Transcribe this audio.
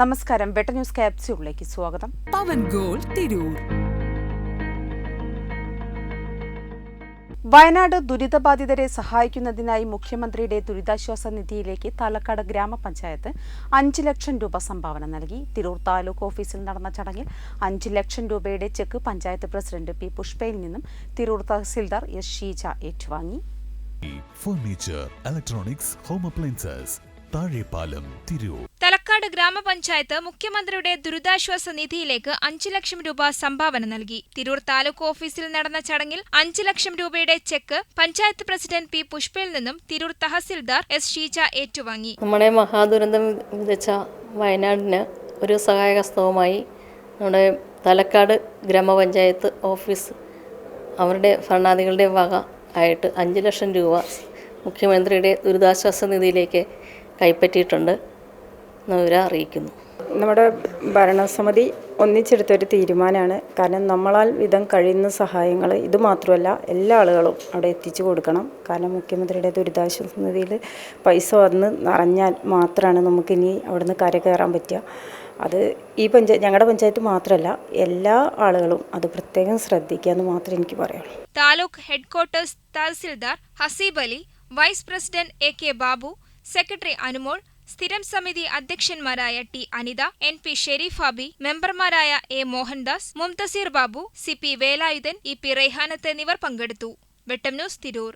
നമസ്കാരം. വെട്ട ന്യൂസ് ക്യാപ്സ്യൂളിലേക്ക് സ്വാഗതം. പവൻ ഗോൾ തിരൂർ. വയനാട് ദുരിതബാധിതരെ സഹായിക്കുന്നതിനായി മുഖ്യമന്ത്രിയുടെ ദുരിതാശ്വാസ നിധിയിലേക്ക് തലക്കാട് ഗ്രാമപഞ്ചായത്ത് അഞ്ച് ലക്ഷം രൂപ സംഭാവന നൽകി. തിരൂർ താലൂക്ക് ഓഫീസിൽ നടന്ന ചടങ്ങിൽ അഞ്ച് ലക്ഷം രൂപയുടെ ചെക്ക് പഞ്ചായത്ത് പ്രസിഡന്റ് പി പുഷ്പയിൽ നിന്നും തിരൂർ തഹസിൽദാർ എസ് ഷീജ ഏറ്റുവാങ്ങി. Furniture electronics home appliances Thazhepalam Tirur. Thalakkad ഗ്രാമപഞ്ചായത്ത് മുഖ്യമന്ത്രിയുടെ ദുരിതാശ്വാസ നിധിയിലേക്ക് അഞ്ചു ലക്ഷം രൂപ സംഭാവന നൽകി. തിരൂർ താലൂക്ക് ഓഫീസിൽ നടന്ന ചടങ്ങിൽ അഞ്ചു ലക്ഷം രൂപയുടെ ചെക്ക് പഞ്ചായത്ത് പ്രസിഡന്റ് പി പുഷ്പയിൽ നിന്നും തിരൂർ തഹസിൽദാർ എസ് ഷീജ ഏറ്റുവാങ്ങി. നമ്മുടെ മഹാദുരന്തം വിതച്ച വയനാടിന് ഒരു സഹായഹസ്തവുമായി നമ്മുടെ തലക്കാട് ഗ്രാമപഞ്ചായത്ത് ഓഫീസ് അവരുടെ ഭരണാധികളുടെ വക ആയിട്ട് അഞ്ച് ലക്ഷം രൂപ മുഖ്യമന്ത്രിയുടെ ദുരിതാശ്വാസ നിധിയിലേക്ക് കൈപ്പറ്റിയിട്ടുണ്ട്. എന്ന് അറിയിക്കുന്നു. നമ്മുടെ ഭരണസമിതി ഒന്നിച്ചെടുത്തൊരു തീരുമാനമാണ്. കാരണം നമ്മളാൽ വിധം കഴിയുന്ന സഹായങ്ങൾ ഇത് മാത്രമല്ല എല്ലാ ആളുകളും അവിടെ എത്തിച്ചു കൊടുക്കണം. കാരണം മുഖ്യമന്ത്രിയുടെ ദുരിതാശ്വാസ നിധിയിൽ പൈസ വന്ന് നിറഞ്ഞാൽ മാത്രമാണ് നമുക്കിനി അവിടുന്ന് കര കയറാൻ പറ്റുക. അത് ഈ പഞ്ചായത്ത് ഞങ്ങളുടെ പഞ്ചായത്ത് മാത്രമല്ല എല്ലാ ആളുകളും അത് പ്രത്യേകം ശ്രദ്ധിക്കുക എന്ന് മാത്രമേ എനിക്ക് പറയുള്ളൂ taluk headquarters tahsildar Haseeb Ali vice president A K Babu secretary Anumol സ്ഥിരം സമിതി അധ്യക്ഷന്മാരായ T Anitha N P Shareef Shareefabi മെമ്പർമാരായ A Mohandas Mumthaseer Babu C P Velayudhan E P Raihanath എന്നിവർ പങ്കെടുത്തു. വെട്ടം ന്യൂസ് തിരൂർ.